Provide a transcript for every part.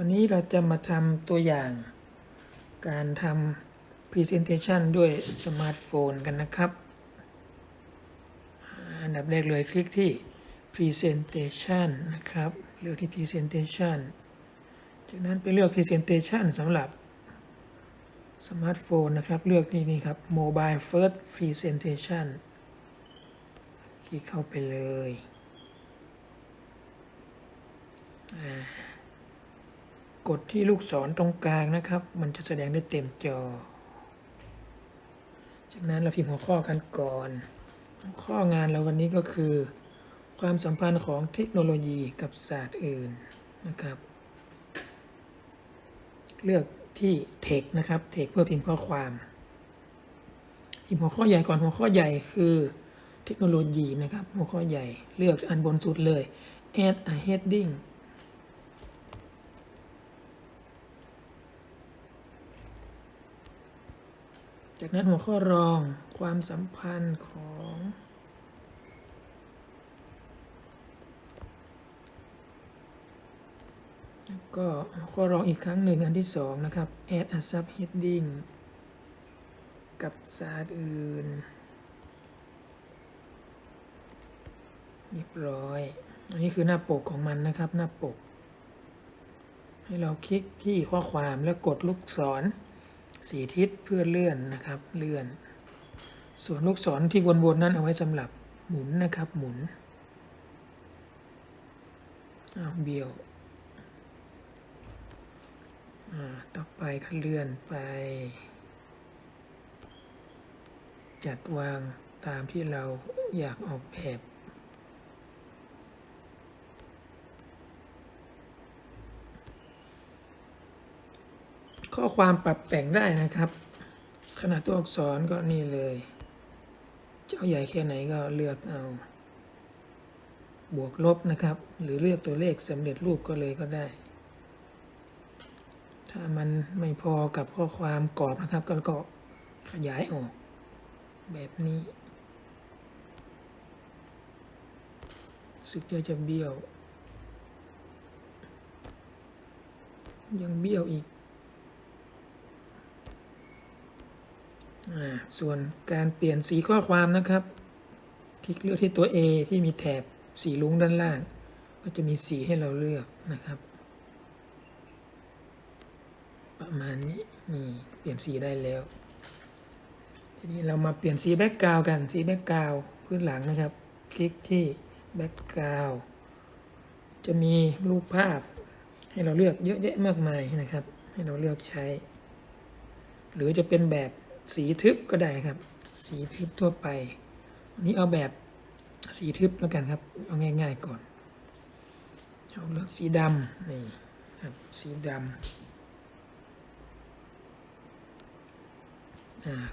วันนี้เราจะมาทำตัวอย่าง การทำ Presentation ด้วยสมาร์ทโฟนกันนะครับ อันดับแรกเลยคลิกที่ Presentation นะครับ เลือกที่ Presentation จากนั้นไปเลือก Presentation สำหรับสมาร์ทโฟนนะครับ เลือกที่นี่ครับ Mobile First Presentation คลิกเข้าไปเลยอ่า กดที่ลูกศรตรงกลางนะครับ มันจะแสดงได้เต็มจอ จากนั้นเราพิมพ์หัวข้อกันก่อน หัวข้องานเราวันนี้ก็คือ ความสัมพันธ์ของเทคโนโลยีกับศาสตร์อื่นนะครับ เลือกที่ text นะครับ text เพื่อพิมพ์ข้อความพิมพ์หัวข้อใหญ่ก่อนหัวข้อใหญ่คือเทคโนโลยีนะครับ หัวข้อใหญ่เลือกอันบนสุดเลย add a heading จากนั้นหัวข้อรองความสัมพันธ์ของก็หัวข้อรองอีกครั้งหนึ่งอันที่สองนะครับ add a subheading กับศาสตร์อื่นเรียบร้อย อันนี้คือหน้าปกของมันนะครับ หน้าปก ให้เราคลิกที่ข้อความแล้วกดลูกศร สีทิศเพื่อเลื่อนนะครับเลื่อน ส่วนลูกศรที่วนๆนั้นเอาไว้สำหรับหมุนนะครับหมุนอ้าเบี้ยวต่อไปก็เลื่อนไป จัดวางตามที่เราอยากออกแบบ ข้อความปรับแต่งได้นะครับ ขนาดตัวอักษรก็นี่เลยจะเอาใหญ่แค่ไหนก็เลือกเอา บวกลบนะครับ หรือเลือกตัวเลขสำเร็จรูปก็เลยก็ได้ ถ้ามันไม่พอกับข้อความกรอบนะครับ ก็ก็ขยายออก แบบนี้สึกจะจะเบี้ยว ยังเบี้ยวอีก อ่า ส่วนการเปลี่ยนสีข้อความนะครับ คลิกเลือกที่ตัว A ที่มีแถบสีลุ้งด้านล่าง ก็จะมีสีให้เราเลือกนะครับ ประมาณนี้นี่เปลี่ยนสีได้แล้ว ทีนี้เรามาเปลี่ยนสีแบ็กกราวกันสีแบ็กกราวพื้นหลังนะครับ คลิกที่แบ็กกราวจะมีรูปภาพ ให้เราเลือกเยอะแยะมากมายนะครับ ให้เราเลือกใช้ หรือจะเป็นแบบ สีทึบก็ได้ครับ สีทึบทั่วไปวันนี้เอาแบบสีทึบแล้วกันครับ เอาง่าย ๆก่อนเอาเลือกสีดำนี่ครับสีดำ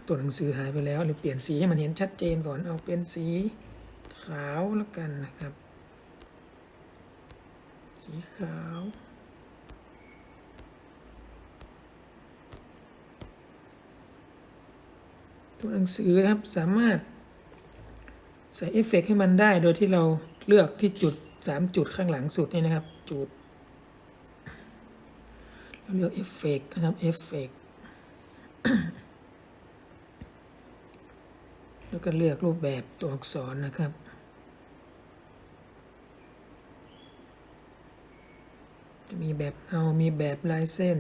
ตัวหนังสือหายไปแล้วหรือเปลี่ยนสีให้มันเห็นชัดเจนก่อนเอาเป็นสีขาวแล้วกันนะครับ สีขาว ตัวหนังสือนะครับสามารถใส่เอฟเฟกต์ให้มันได้โดยที่เราเลือกที่จุดสามจุดข้างหลังสุดนี่นะครับจุดเราเลือกเอฟเฟกต์นะครับเอฟเฟกต์แล้วก็เลือกรูปแบบตัวอักษรนะครับจะมีแบบเงามีแบบลายเส้น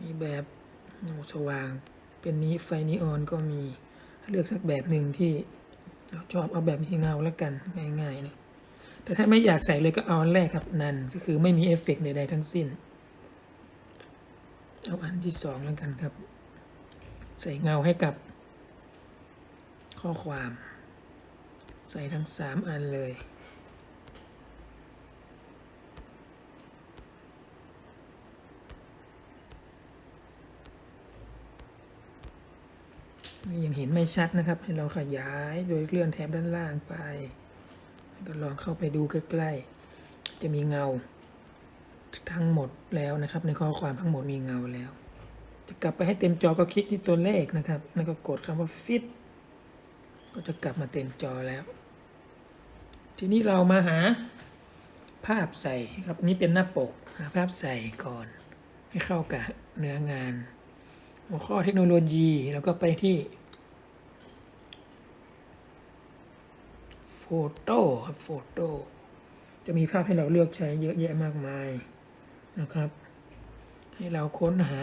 มีแบบสว่าง เป็นนี้ไฟนีออนก็มีเลือกสักแบบหนึ่งที่เราชอบเอาแบบที่เงาแล้วกันง่ายๆนะแต่ถ้าไม่อยากใส่เลยก็เอาอันแรกครับนันก็คือไม่มีเอฟเฟกต์ใดๆทั้งสิ้น เอาอันที่สองแล้วกันครับ ใส่เงาให้กับข้อความ ใส่ทั้งสามอันเลย ยังเห็นไม่ชัดนะครับ ให้เราขยายโดยเลื่อนแถบด้านล่างไป ก็ลองเข้าไปดูใกล้ๆ จะมีเงา ทั้งหมดแล้วนะครับ ในข้อความทั้งหมดมีเงาแล้ว จะกลับไปให้เต็มจอก็คลิกที่ตัวเลขนะครับ แล้วก็กดคำว่า fit ก็จะกลับมาเต็มจอแล้ว ทีนี้เรามาหาภาพใส่ครับนนี้เป็นหน้าปกหาภาพใส่ก่อน ให้เข้ากับเนื้องาน หัวข้อเทคโนโลยีแล้วก็ไปที่ โฟโต้ครับโฟโต้จะมีภาพให้เราเลือกใช้เยอะแยะมากมายนะครับ ให้เราค้นหา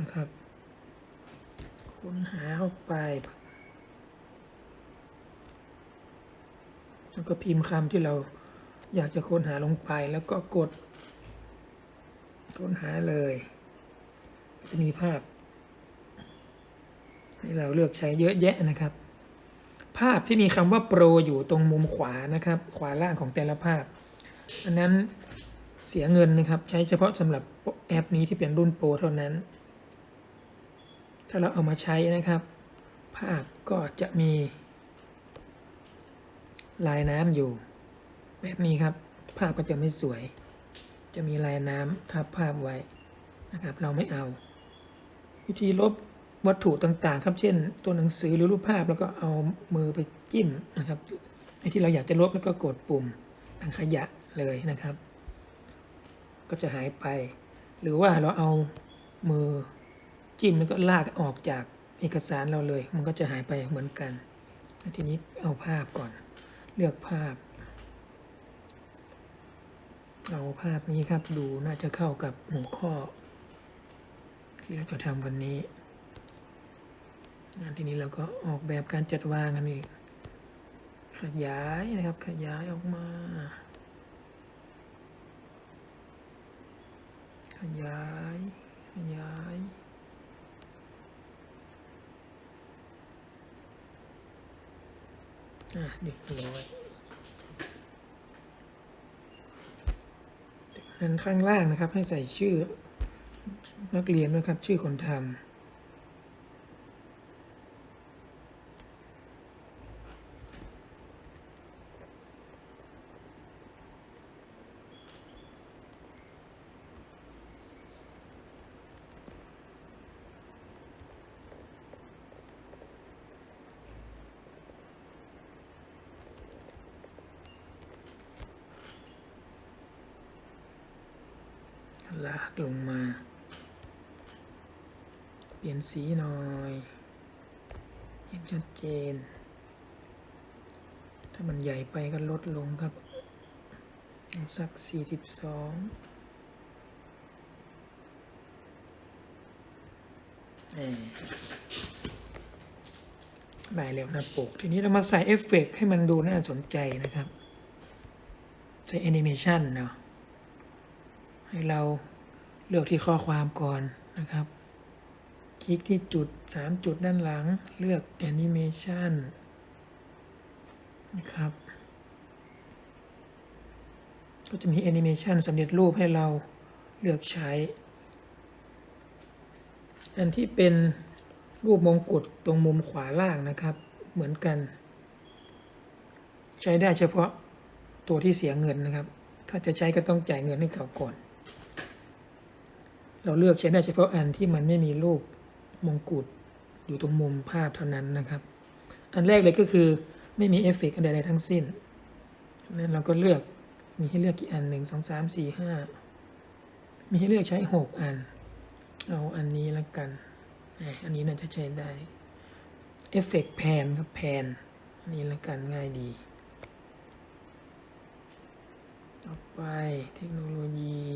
นะครับ ค้นหาเข้าไป แล้วก็พิมพ์คำที่เราอยากจะค้นหาลงไปแล้วก็กด ค้นหาเลยจะมีภาพให้เราเลือกใช้เยอะแยะนะครับ ภาพที่มีคำว่าโปรอยู่ตรงมุมขวานะครับ ขวาล่างของแต่ละภาพ อันนั้นเสียเงินนะครับ ใช้เฉพาะสำหรับแอปนี้ที่เป็นรุ่นโปรเท่านั้น ถ้าเราเอามาใช้นะครับ ภาพก็จะมี ลายน้ำอยู่ แบบนี้ครับ ภาพก็จะไม่สวย จะมีลายน้ำทับภาพไว้นะครับ เราไม่เอา วิธีลบ วัตถุต่างๆ ครับ เช่น ตัวหนังสือหรือรูปภาพแล้วก็เอามือไปจิ้มนะครับไอ้ที่เราอยากจะลบแล้วก็กดปุ่มทางขยะเลยนะครับ ก็จะหายไป หรือว่าเราเอามือจิ้มแล้วก็ลากออกจากเอกสารเราเลย มันก็จะหายไปเหมือนกัน ทีนี้เอาภาพก่อน เลือกภาพ เอาภาพนี้ครับดูน่าจะเข้ากับหัวข้อ ที่เราจะทำวันนี้ งานทีนี้เราก็ออกแบบการจัดวางกันอีกขยายนะครับ ขยายออกมา ขยาย ขยายอะเรียบร้อยจานั้นข้างล่างนะครับให้ใส่ชื่อนักเรียนด้วยครับชื่อคนทำ ลากลงมา เปลี่ยนสีหน่อยเห็นชัดเจน ถ้ามันใหญ่ไปก็ลดลงครับ สัก 42เอ่ได้แล้วนะปก ทีนี้เรามาใส่เอฟเฟกต์ให้มันดูน่าสนใจนะครับ ใส่แอนิเมชันเนาะให้เรา เลือกที่ข้อความก่อนนะครับ คลิกที่จุด 3 จุดด้านหลัง เลือก Animation นะครับ ก็จะมี Animation สำเร็จรูปให้เราเลือกใช้ อันที่เป็นรูปมงกุฎตรงมุมขวาล่างนะครับ เหมือนกัน ใช้ได้เฉพาะตัวที่เสียเงินนะครับ ถ้าจะใช้ก็ต้องจ่ายเงินให้เขาก่อน เราเลือกใช้ได้เฉพาะอันที่มันไม่มีรูปมงกุฎอยู่ตรงมุมภาพเท่านั้นนะครับ อันแรกเลยก็คือไม่มีเอฟเฟกต์อะไรใดทั้งสิ้นนั้นเราก็เลือกมีให้เลือกกี่อันหนึ่งสองสามสี่ห้ามีให้เลือกใช้หกอัน เอาอันนี้ละกัน อันนี้น่าจะใช้ได้เอฟเฟกต์แพนครับแพนอันนี้ละกันง่ายดี ต่อไปเทคโนโลยี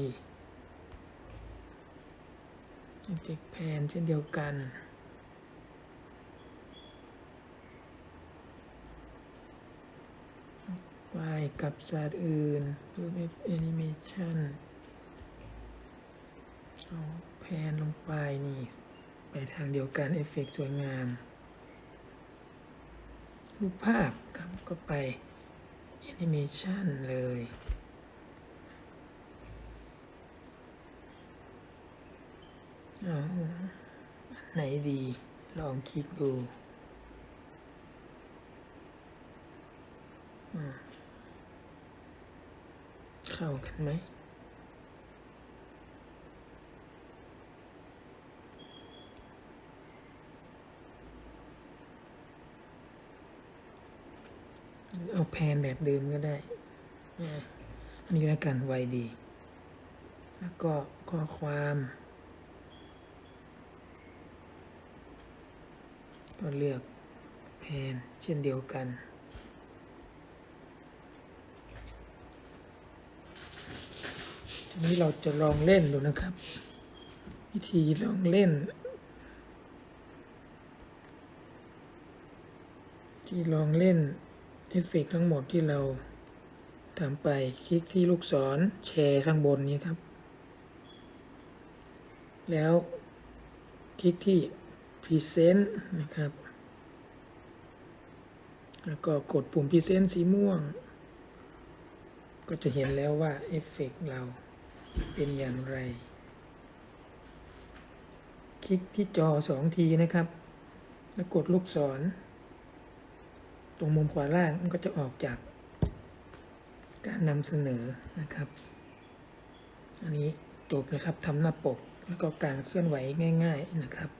เอฟเฟกต์แพนเช่นเดียวกันไปกับศาสตร์อื่นรูปแอนิเมชันเอาแพนลงไปนี่ ไปทางเดียวกัน เอฟเฟกต์สวยงาม รูปภาพครับก็ไปแอนิเมชันเลย เอาอัน ไหนดี ลองคลิกดูเข้ากันไหมเอาแพนแบบเดิมก็ได้ อันนี้แล้วกันไวดี แล้วก็ข้อความ ก็เลือกแพนเช่นเดียวกัน ทีนี้เราจะลองเล่นดูนะครับ วิธีลองเล่น ที่ลองเล่นเอฟเฟกทั้งหมดที่เราทำไปคลิกที่ลูกศรแชร์ข้างบนนี้ครับ แล้วคลิกที่ Present นะครับ แล้วก็กดปุ่ม Present สีม่วง ก็จะเห็นแล้วว่าเอฟเฟกต์เราเป็นอย่างไร คลิกที่จอสองทีนะครับ แล้วกดลูกศร ตรงมุมขวาล่างมันก็จะออกจากการนำเสนอนะครับ อันนี้จบนะครับทำหน้าปกแล้วก็การเคลื่อนไหวง่าย ๆนะครับ